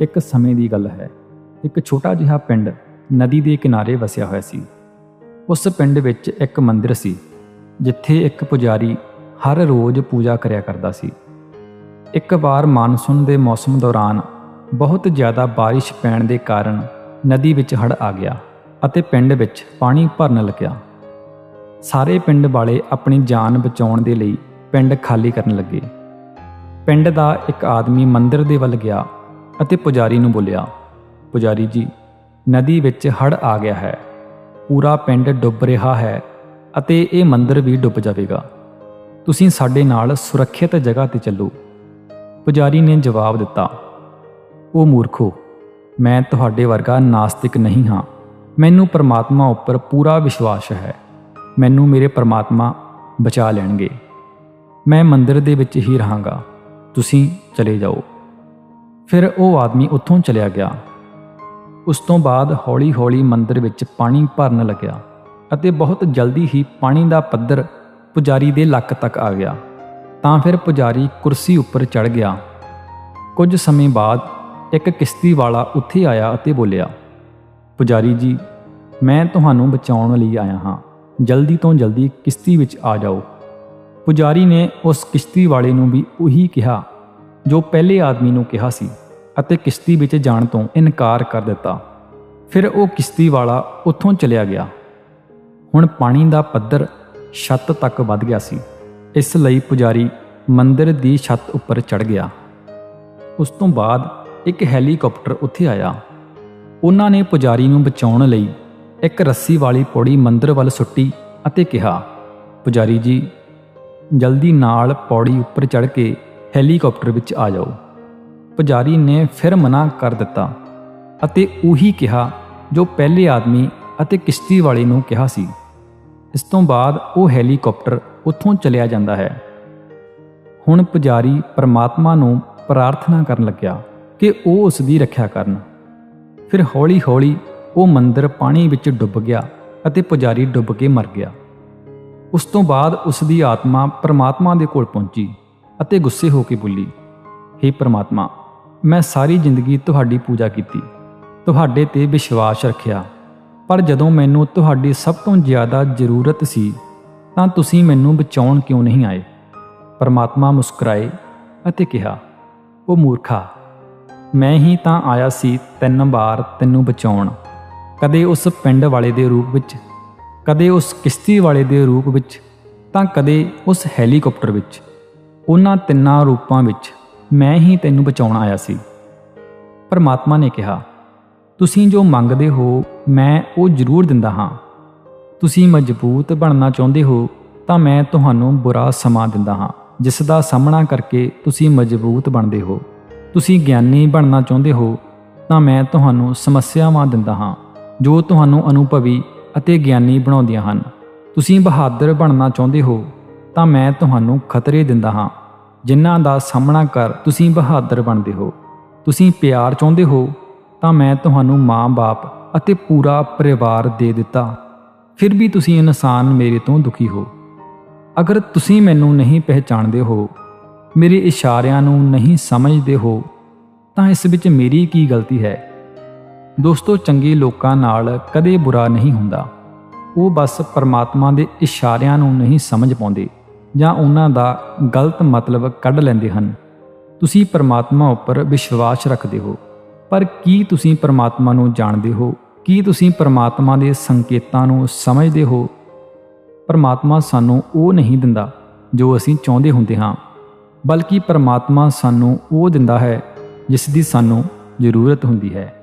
ਇੱਕ ਸਮੇਂ ਦੀ ਗੱਲ ਹੈ। ਇੱਕ ਛੋਟਾ ਜਿਹਾ ਪਿੰਡ ਨਦੀ ਦੇ ਕਿਨਾਰੇ ਵਸਿਆ ਹੋਇਆ ਸੀ। ਉਸ ਪਿੰਡ ਵਿੱਚ ਇੱਕ ਮੰਦਿਰ ਸੀ, ਜਿੱਥੇ ਇੱਕ ਪੁਜਾਰੀ ਹਰ ਰੋਜ਼ ਪੂਜਾ ਕਰਿਆ ਕਰਦਾ ਸੀ। ਇੱਕ ਵਾਰ ਮਾਨਸੂਨ ਦੇ ਮੌਸਮ ਦੌਰਾਨ ਬਹੁਤ ਜ਼ਿਆਦਾ ਬਾਰਿਸ਼ ਪੈਣ ਦੇ ਕਾਰਨ ਨਦੀ ਵਿੱਚ ਹੜ੍ਹ ਆ ਗਿਆ ਅਤੇ ਪਿੰਡ ਵਿੱਚ ਪਾਣੀ ਭਰਨ ਲੱਗਿਆ। ਸਾਰੇ ਪਿੰਡ ਵਾਲੇ ਆਪਣੀ ਜਾਨ ਬਚਾਉਣ ਦੇ ਲਈ ਪਿੰਡ ਖਾਲੀ ਕਰਨ ਲੱਗੇ। ਪਿੰਡ ਦਾ ਇੱਕ ਆਦਮੀ ਮੰਦਿਰ ਦੇ ਵੱਲ ਗਿਆ ਅਤੇ ਪੁਜਾਰੀ ਨੂੰ ਬੋਲਿਆ, ਪੁਜਾਰੀ ਜੀ, ਨਦੀ ਵਿੱਚ ਹੜ੍ਹ ਆ ਗਿਆ ਹੈ। ਪੂਰਾ ਪਿੰਡ ਡੁੱਬ ਰਿਹਾ ਹੈ ਅਤੇ ਇਹ ਮੰਦਿਰ ਵੀ ਡੁੱਬ ਜਾਵੇਗਾ। ਤੁਸੀਂ ਸਾਡੇ ਨਾਲ ਸੁਰੱਖਿਅਤ ਜਗ੍ਹਾ ਤੇ ਚੱਲੋ। ਪੁਜਾਰੀ ਨੇ ਜਵਾਬ ਦਿੱਤਾ, ਉਹ ਮੂਰਖੋ, ਮੈਂ ਤੁਹਾਡੇ ਵਰਗਾ ਨਾਸਤਿਕ ਨਹੀਂ ਹਾਂ। ਮੈਨੂੰ ਪਰਮਾਤਮਾ ਉੱਪਰ ਪੂਰਾ ਵਿਸ਼ਵਾਸ ਹੈ। ਮੈਨੂੰ ਮੇਰੇ ਪਰਮਾਤਮਾ ਬਚਾ ਲੈਣਗੇ। ਮੈਂ ਮੰਦਿਰ ਦੇ ਵਿੱਚ ਹੀ ਰਹਾਂਗਾ। ਤੁਸੀਂ ਚਲੇ ਜਾਓ। ਫਿਰ ਉਹ ਆਦਮੀ ਉੱਥੋਂ ਚਲਿਆ ਗਿਆ। ਉਸ ਤੋਂ ਬਾਅਦ ਹੌਲੀ-ਹੌਲੀ ਮੰਦਰ ਵਿੱਚ ਪਾਣੀ ਭਰਨ ਲੱਗਿਆ ਅਤੇ ਬਹੁਤ ਜਲਦੀ ਹੀ ਪਾਣੀ ਦਾ ਪੱਧਰ ਪੁਜਾਰੀ ਦੇ ਲੱਕ ਤੱਕ ਆ ਗਿਆ। ਤਾਂ ਫਿਰ ਪੁਜਾਰੀ ਕੁਰਸੀ ਉੱਪਰ ਚੜ ਗਿਆ। ਕੁਝ ਸਮੇਂ ਬਾਅਦ ਇੱਕ ਕਿਸ਼ਤੀ ਵਾਲਾ ਉੱਥੇ ਆਇਆ ਅਤੇ ਬੋਲਿਆ, ਪੁਜਾਰੀ ਜੀ, ਮੈਂ ਤੁਹਾਨੂੰ ਬਚਾਉਣ ਲਈ ਆਇਆ ਹਾਂ। ਜਲਦੀ ਤੋਂ ਜਲਦੀ ਕਿਸ਼ਤੀ ਵਿੱਚ ਆ ਜਾਓ। ਪੁਜਾਰੀ ਨੇ ਉਸ ਕਿਸ਼ਤੀ ਵਾਲੇ ਨੂੰ ਵੀ ਉਹੀ ਕਿਹਾ, ਜੋ ਪਹਿਲੇ ਆਦਮੀ ਨੂੰ ਕਿਹਾ ਸੀ। ਅਤੇ ਕਿਸ਼ਤੀ ਵਿੱਚ ਜਾਣ ਤੋਂ ਇਨਕਾਰ ਕਰ ਦਿੱਤਾ। ਫਿਰ ਉਹ ਕਿਸ਼ਤੀ ਵਾਲਾ ਉੱਥੋਂ ਚਲਿਆ ਗਿਆ। ਹੁਣ ਪਾਣੀ ਦਾ ਪੱਧਰ ਛੱਤ ਤੱਕ ਵੱਧ ਗਿਆ ਸੀ। ਇਸ ਲਈ ਪੁਜਾਰੀ ਮੰਦਿਰ ਦੀ ਛੱਤ ਉੱਪਰ ਚੜ ਗਿਆ। ਉਸ ਤੋਂ ਬਾਅਦ ਇੱਕ ਹੈਲੀਕਾਪਟਰ ਉੱਥੇ ਆਇਆ। ਉਹਨਾਂ ਨੇ ਪੁਜਾਰੀ ਨੂੰ ਬਚਾਉਣ ਲਈ ਇੱਕ ਰੱਸੀ ਵਾਲੀ ਪੌੜੀ ਮੰਦਿਰ ਵੱਲ ਸੁੱਟੀ ਅਤੇ ਕਿਹਾ, ਪੁਜਾਰੀ ਜੀ, ਜਲਦੀ ਨਾਲ ਪੌੜੀ ਉੱਪਰ ਚੜ ਕੇ ਹੈਲੀਕਾਪਟਰ ਵਿੱਚ ਆ ਜਾਓ। ਪੁਜਾਰੀ ਨੇ ਫਿਰ ਮਨਾ ਕਰ ਦਿੱਤਾ ਅਤੇ ਉਹੀ ਕਿਹਾ ਜੋ ਪਹਿਲੇ ਆਦਮੀ ਅਤੇ ਕਿਸ਼ਤੀ ਵਾਲੇ ਨੂੰ ਕਿਹਾ ਸੀ। ਇਸ ਤੋਂ ਬਾਅਦ ਉਹ ਹੈਲੀਕਾਪਟਰ ਉੱਥੋਂ ਚਲਿਆ ਜਾਂਦਾ ਹੈ। ਹੁਣ ਪੁਜਾਰੀ ਪਰਮਾਤਮਾ ਨੂੰ ਪ੍ਰਾਰਥਨਾ ਕਰਨ ਲੱਗਿਆ ਕਿ ਉਹ ਉਸ ਦੀ ਰੱਖਿਆ ਕਰਨ। ਫਿਰ ਹੌਲੀ-ਹੌਲੀ ਉਹ ਮੰਦਰ ਪਾਣੀ ਵਿੱਚ ਡੁੱਬ ਗਿਆ ਅਤੇ ਪੁਜਾਰੀ ਡੁੱਬ ਕੇ ਮਰ ਗਿਆ। ਉਸ ਤੋਂ ਬਾਅਦ ਉਸ ਦੀ ਆਤਮਾ ਪਰਮਾਤਮਾ ਦੇ ਕੋਲ ਪਹੁੰਚੀ ਅਤੇ ਗੁੱਸੇ ਹੋ ਕੇ ਬੋਲੀ हे ਪਰਮਾਤਮਾ ਮੈਂ ਸਾਰੀ ਜ਼ਿੰਦਗੀ ਤੁਹਾਡੀ ਪੂਜਾ ਕੀਤੀ, ਤੁਹਾਡੇ ਤੇ ਵਿਸ਼ਵਾਸ ਰੱਖਿਆ। ਪਰ ਜਦੋਂ ਮੈਨੂੰ ਤੁਹਾਡੀ ਸਭ ਤੋਂ ਜ਼ਿਆਦਾ ਜ਼ਰੂਰਤ ਸੀ, ਤਾਂ ਤੁਸੀਂ ਮੈਨੂੰ ਬਚਾਉਣ ਕਿਉਂ ਨਹੀਂ ਆਏ? ਪਰਮਾਤਮਾ ਮੁਸਕਰਾਏ ਅਤੇ ਕਿਹਾ, ਉਹ ਮੂਰਖਾ, ਮੈਂ ਹੀ ਤਾਂ ਆਇਆ ਸੀ ਤਿੰਨ ਵਾਰ ਤੈਨੂੰ ਬਚਾਉਣ। ਕਦੇ ਉਸ ਪਿੰਡ ਵਾਲੇ ਦੇ ਰੂਪ ਵਿੱਚ, ਕਦੇ ਉਸ ਕਿਸ਼ਤੀ ਵਾਲੇ ਦੇ ਰੂਪ ਵਿੱਚ, ਤਾਂ ਕਦੇ ਉਸ ਹੈਲੀਕਾਪਟਰ ਵਿੱਚ। ਉਹਨਾਂ ਤਿੰਨਾਂ ਰੂਪਾਂ ਵਿੱਚ ਮੈਂ ਹੀ ਤੈਨੂੰ ਬਚਾਉਣ ਆਇਆ ਸੀ। ਪਰਮਾਤਮਾ ਨੇ ਕਿਹਾ, ਤੁਸੀਂ ਜੋ ਮੰਗਦੇ ਹੋ, ਮੈਂ ਉਹ ਜ਼ਰੂਰ ਦਿੰਦਾ ਹਾਂ। ਤੁਸੀਂ ਮਜ਼ਬੂਤ ਬਣਨਾ ਚਾਹੁੰਦੇ ਹੋ, ਤਾਂ ਮੈਂ ਤੁਹਾਨੂੰ ਬੁਰਾ ਸਮਾਂ ਦਿੰਦਾ ਹਾਂ। ਜਿਸ ਦਾ ਸਾਹਮਣਾ ਕਰਕੇ ਤੁਸੀਂ ਮਜ਼ਬੂਤ ਬਣਦੇ ਹੋ। ਤੁਸੀਂ ਗਿਆਨੀ ਬਣਨਾ ਚਾਹੁੰਦੇ ਹੋ, ਤਾਂ ਮੈਂ ਤੁਹਾਨੂੰ ਸਮੱਸਿਆਵਾਂ ਦਿੰਦਾ ਹਾਂ, ਜੋ ਤੁਹਾਨੂੰ ਅਨੁਭਵੀ ਅਤੇ ਗਿਆਨੀ ਬਣਾਉਂਦੀਆਂ ਹਨ। ਤੁਸੀਂ ਬਹਾਦਰ ਬਣਨਾ ਚਾਹੁੰਦੇ ਹੋ, ਤਾਂ ਮੈਂ ਤੁਹਾਨੂੰ ਖਤਰੇ ਦਿੰਦਾ ਹਾਂ। ਜਿਨ੍ਹਾਂ ਦਾ ਸਾਹਮਣਾ ਕਰ ਤੁਸੀਂ ਬਹਾਦਰ ਬਣਦੇ ਹੋ। ਤੁਸੀਂ ਪਿਆਰ ਚਾਹੁੰਦੇ ਹੋ, ਤਾਂ ਮੈਂ ਤੁਹਾਨੂੰ ਮਾਂ-ਬਾਪ ਅਤੇ ਪੂਰਾ ਪਰਿਵਾਰ ਦੇ ਦਿੱਤਾ। ਫਿਰ ਵੀ ਤੁਸੀਂ ਇਨਸਾਨ ਮੇਰੇ ਤੋਂ ਦੁਖੀ ਹੋ। ਅਗਰ ਤੁਸੀਂ ਮੈਨੂੰ ਨਹੀਂ ਪਹਿਚਾਣਦੇ ਹੋ, ਮੇਰੇ ਇਸ਼ਾਰਿਆਂ ਨੂੰ ਨਹੀਂ ਸਮਝਦੇ ਹੋ, ਤਾਂ ਇਸ ਵਿੱਚ ਮੇਰੀ ਕੀ ਗਲਤੀ ਹੈ? ਦੋਸਤੋ, ਚੰਗੇ ਲੋਕਾਂ ਨਾਲ ਕਦੇ ਬੁਰਾ ਨਹੀਂ ਹੁੰਦਾ। ਉਹ ਬਸ ਪਰਮਾਤਮਾ ਦੇ ਇਸ਼ਾਰਿਆਂ ਨੂੰ ਨਹੀਂ ਸਮਝ ਪਾਉਂਦੇ। ਜਾਂ ਉਹਨਾਂ ਦਾ ਗਲਤ ਮਤਲਬ ਕੱਢ ਲੈਂਦੇ ਹਨ। ਤੁਸੀਂ ਪਰਮਾਤਮਾ ਉੱਪਰ ਵਿਸ਼ਵਾਸ ਰੱਖਦੇ ਹੋ। ਪਰ ਕੀ ਤੁਸੀਂ ਪਰਮਾਤਮਾ ਨੂੰ ਜਾਣਦੇ ਹੋ? ਕੀ ਤੁਸੀਂ ਪਰਮਾਤਮਾ ਦੇ ਸੰਕੇਤਾਂ ਨੂੰ ਸਮਝਦੇ ਹੋ? ਪਰਮਾਤਮਾ ਸਾਨੂੰ ਉਹ ਨਹੀਂ ਦਿੰਦਾ ਜੋ ਅਸੀਂ ਚਾਹੁੰਦੇ ਹੁੰਦੇ ਹਾਂ। ਬਲਕਿ ਪਰਮਾਤਮਾ ਸਾਨੂੰ ਉਹ ਦਿੰਦਾ ਹੈ ਜਿਸ ਦੀ ਸਾਨੂੰ ਜ਼ਰੂਰਤ ਹੁੰਦੀ ਹੈ।